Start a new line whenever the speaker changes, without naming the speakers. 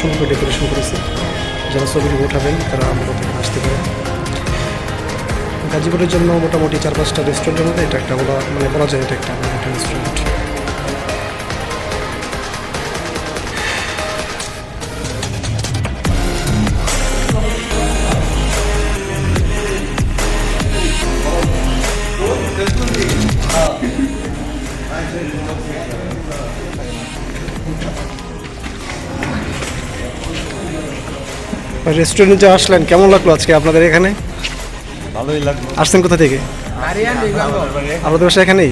সুন্দর ডেকোরেশন করেছে। যারা ছবিগুলো উঠাবেন, তারা আমাদের থেকে আসতে পারেন। গাজীপুরের জন্য মোটামুটি চার পাঁচটা রেস্টুরেন্টের মধ্যে এটা একটা বলা মানে বলা যায় এটা একটা রেস্টুরেন্ট রেস্টুরেন্টে আসলেন কেমন লাগল আজকে আপনাদের এখানে?
ভালোই লাগল।
আসছেন কোথা থেকে? আপনাদের বাসা এখানেই?